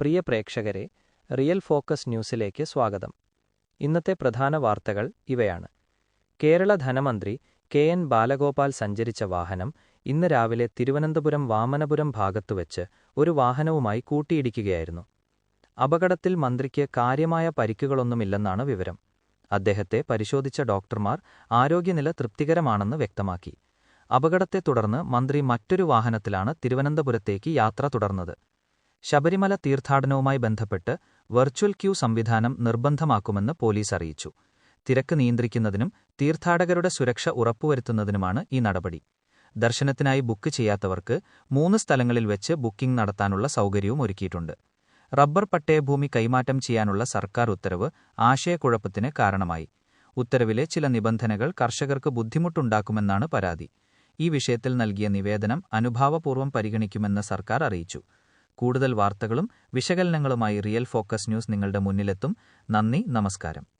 പ്രിയ പ്രേക്ഷകരെ real focus ന്യൂസിലേക്ക് സ്വാഗതം. ഇന്നത്തെ പ്രധാന വാർത്തകൾ ഇവയാണ്. കേരള ധനമന്ത്രി കെ എൻ ബാലഗോപാൽ സഞ്ചരിച്ച വാഹനം ഇന്ന് രാവിലെ തിരുവനന്തപുരം വാമനപുരം ഭാഗത്തുവെച്ച് ഒരു വാഹനവുമായി കൂട്ടിയിടിക്കുകയായിരുന്നു. അപകടത്തിൽ മന്ത്രിക്ക് കാര്യമായ പരിക്കുകളൊന്നുമില്ലെന്നാണ് വിവരം. അദ്ദേഹത്തെ പരിശോധിച്ച ഡോക്ടർമാർ ആരോഗ്യനില തൃപ്തികരമാണെന്ന് വ്യക്തമാക്കി. അപകടത്തെ തുടർന്ന് മന്ത്രി മറ്റൊരു വാഹനത്തിലാണ് തിരുവനന്തപുരത്തേക്ക് യാത്ര തുടർന്നത്. ശബരിമല തീർത്ഥാടനവുമായി ബന്ധപ്പെട്ട് വെർച്വൽ ക്യൂ സംവിധാനം നിർബന്ധമാക്കുമെന്ന് പോലീസ് അറിയിച്ചു. തിരക്ക് നിയന്ത്രിക്കുന്നതിനും തീർത്ഥാടകരുടെ സുരക്ഷ ഉറപ്പുവരുത്തുന്നതിനുമാണ് ഈ നടപടി. ദർശനത്തിനായി ബുക്ക് ചെയ്യാത്തവർക്ക് മൂന്ന് സ്ഥലങ്ങളിൽ വെച്ച് ബുക്കിംഗ് നടത്താനുള്ള സൗകര്യവും ഒരുക്കിയിട്ടുണ്ട്. റബ്ബർ പട്ടയഭൂമി കൈമാറ്റം ചെയ്യാനുള്ള സർക്കാർ ഉത്തരവ് ആശയക്കുഴപ്പത്തിന് കാരണമായി. ഉത്തരവിലെ ചില നിബന്ധനകൾ കർഷകർക്ക് ബുദ്ധിമുട്ടുണ്ടാക്കുമെന്നാണ് പരാതി. ഈ വിഷയത്തിൽ നൽകിയ നിവേദനം അനുഭാവപൂർവം പരിഗണിക്കുമെന്ന് സർക്കാർ അറിയിച്ചു. കൂടുതൽ വാർത്തകളും വിശകലനങ്ങളുമായി റിയൽ ഫോക്കസ് ന്യൂസ് നിങ്ങളുടെ മുന്നിലെത്തും. നന്ദി നമസ്കാരം.